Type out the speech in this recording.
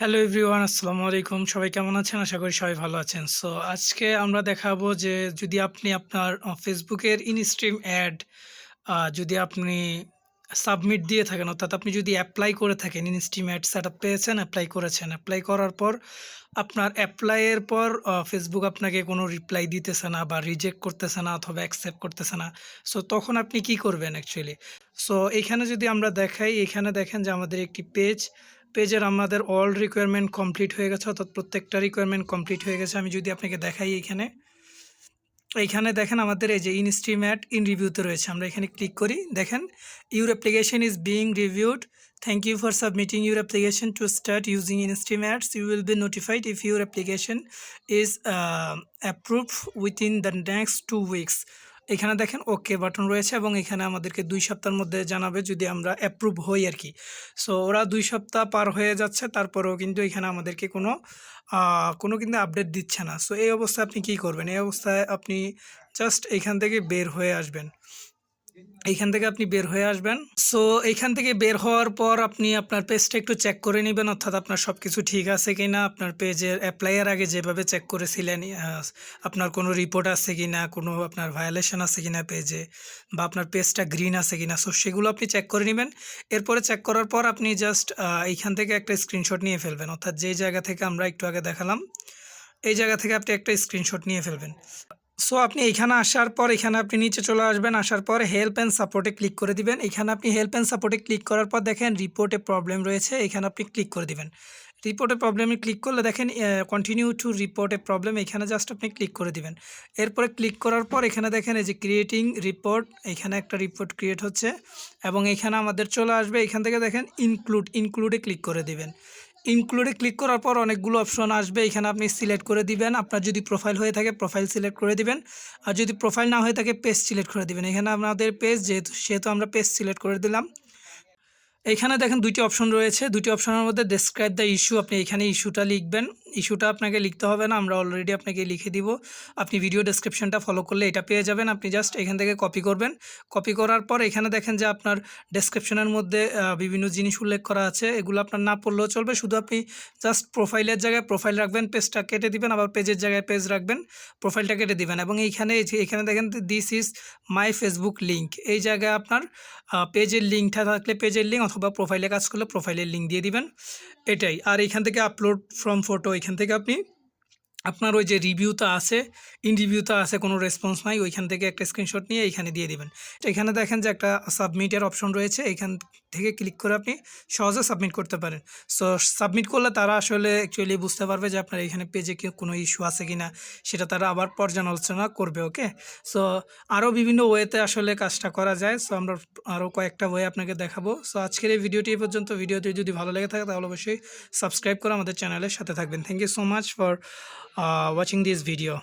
Hello everyone আসসালামু আলাইকুম। সবাই কেমন আছেন? আশা করি সবাই ভালো আছেন। সো আজকে আমরা দেখাবো যে যদি আপনি আপনার ফেসবুকের ইনস্ট্রিম অ্যাড যদি আপনি সাবমিট দিয়ে থাকেন, অর্থাৎ আপনি যদি অ্যাপ্লাই করে থাকেন ইনস্ট্রিম অ্যাড সেট আপ পেয়েছেন অ্যাপ্লাই করেছেন। অ্যাপ্লাই করার পর আপনার অ্যাপ্লাইয়ের পর ফেসবুক আপনাকে কোনো রিপ্লাই দিতেছে না বা রিজেক্ট করতেছে না অথবা অ্যাকসেপ্ট করতেছে না। সো তখন আপনি কি করবেন অ্যাকচুয়ালি সো এখানে যদি আমরা দেখাই, এখানে দেখেন যে আমাদের একটি পেজ পেজের আমাদের অল রিকোয়ারমেন্ট কমপ্লিট হয়ে গেছে, অর্থাৎ প্রত্যেকটা রিকোয়ারমেন্ট কমপ্লিট হয়ে গেছে, আমি যদি আপনাকে দেখাই এখানে এইখানে দেখেন আমাদের এই যে ইনস্ট্রিম অ্যাড ইন রিভিউতে রয়েছে, আমরা এখানে ক্লিক করি, দেখেন your application is being reviewed thank you for submitting your application to start using instream ads you will be notified if your application is approve within the next two weeks এখানে দেখেন okay button রয়েছে এবং এখানে আমাদেরকে দুই সপ্তাহের মধ্যে জানাবে যদি আমরা অ্যাপ্রুভ হই আর কি। সো ওরা দুই সপ্তাহ পার হয়ে যাচ্ছে, তারপরেও কিন্তু এখানে আমাদেরকে কোনো কোনো কিন্তু আপডেট দিচ্ছে না। সো এই অবস্থায় আপনি কি করবেন? এই অবস্থায় আপনি জাস্ট এখান থেকে বের হয়ে আসবেন। এইখান থেকে আপনি বের হয়ে আসবেন। সো এইখান থেকে বের হওয়ার পর আপনি আপনার পেজটা একটু চেক করে নেবেন, অর্থাৎ আপনার সব কিছু ঠিক আছে কি না আপনার পেজের অ্যাপ্লাইয়ের আগে যেভাবে চেক করেছিলেন আপনার কোনো রিপোর্ট আছে কি না কোনো আপনার ভায়োলেশন আছে কি না পেজে বা আপনার পেজটা গ্রিন আছে কি না সো সেগুলো আপনি চেক করে নেবেন। এরপরে চেক করার পর আপনি জাস্ট এইখান থেকে একটা স্ক্রিনশট নিয়ে ফেলবেন, অর্থাৎ যেই জায়গা থেকে আমরা একটু আগে দেখালাম, এই জায়গা থেকে আপনি একটা স্ক্রিনশট নিয়ে ফেলবেন। সো আপনি এখানে আসার পর, এখানে আপনি নিচে চলে আসবেন, আসার পর হেল্প অ্যান্ড সাপোর্টে ক্লিক করে দিবেন। এখানে আপনি হেল্প অ্যান্ড সাপোর্টে ক্লিক করার পর দেখেন রিপোর্টে প্রবলেম রয়েছে, এখানে আপনি ক্লিক করে দিবেন। রিপোর্টে প্রবলেমে ক্লিক করলে দেখেন কন্টিনিউ টু রিপোর্টে প্রবলেম এখানে জাস্ট আপনি ক্লিক করে দিবেন। এরপরে ক্লিক করার পর এখানে দেখেন এই যে ক্রিয়েটিং রিপোর্ট এখানে একটা রিপোর্ট ক্রিয়েট হচ্ছে এবং এখানে আমাদের চলে আসবে, এখান থেকে দেখেন ইনক্লুড ইনক্লুডে ক্লিক করে দিবেন। ইনক্লুডে ক্লিক করার পর অনেকগুলো অপশন আসবে। এখানে আপনি সিলেক্ট করে দিবেন। আপনার যদি প্রোফাইল হয়ে থাকে প্রোফাইল সিলেক্ট করে দিবেন। আর যদি প্রোফাইল না হয়ে থাকে পেজ সিলেক্ট করে দিবেন। এখানে আপনাদের পেজ যেহেতু, সেহেতু আমরা পেজ সিলেক্ট করে দিলাম। এখানে দেখেন দুইটি অপশন রয়েছে। দুটি অপশনের মধ্যে ডেসক্রাইব দ্য ইস্যু আপনি এখানে ইস্যুটা লিখবেন। ইস্যুটা আপনাকে লিখতে হবে না, আমরা অলরেডি আপনাকে লিখে দিব। আপনি ভিডিও ডেসক্রিপশনটা ফলো করলে এটা পেয়ে যাবেন। আপনি জাস্ট এখান থেকে কপি করবেন। কপি করার পর এখানে দেখেন যে আপনার ডেসক্রিপশনের মধ্যে বিভিন্ন জিনিস উল্লেখ করা আছে। এগুলো আপনার না পড়লেও চলবে, শুধু আপনি জাস্ট প্রোফাইলের জায়গায় প্রোফাইল রাখবেন পেজটা কেটে দিবেন, আবার পেজের জায়গায় পেজ রাখবেন প্রোফাইলটা কেটে দিবেন। এবং এইখানে এখানে দেখেন this is my Facebook link এই জায়গায় আপনার পেজের লিঙ্কটা থাকলে পেজের লিঙ্ক অথবা প্রোফাইলে কাজ করলে প্রোফাইলের লিঙ্ক দিয়ে দিবেন। এটাই। আর এখান থেকে আপলোড ফ্রম ফটো এখান থেকে আপনি আপনার ওই যে রিভিউটা আছে, ইন রিভিউটা আছে, কোনো রেসপন্স নাই, ওইখান থেকে একটা স্ক্রিনশট নিয়ে এখানে দিয়ে দিবেন। এখানে দেখেন যে একটা সাবমিটের অপশন রয়েছে এখান থেকে ক্লিক করে আপনি সহজে সাবমিট করতে পারেন। সো, সাবমিট করলে তারা আসলে অ্যাকচুয়ালি বুঝতে পারবে যে আপনার এখানে পেজে কি, কোনো ইস্যু আছে কি না সেটা তারা আবার পর্যালোচনা করবে ওকে সো, আরও বিভিন্ন ওয়েতে আসলে কাজটা করা যায়, সো আমরা আরও কয়েকটা ওয়ে আপনাকে দেখাবো। সো, আজকের এই ভিডিওটি এই পর্যন্ত ভিডিওটি যদি ভালো লেগে থাকে তাহলে অবশ্যই সাবস্ক্রাইব করে আমাদের চ্যানেলের সাথে থাকবেন। Thank you so much for Uh, watching this video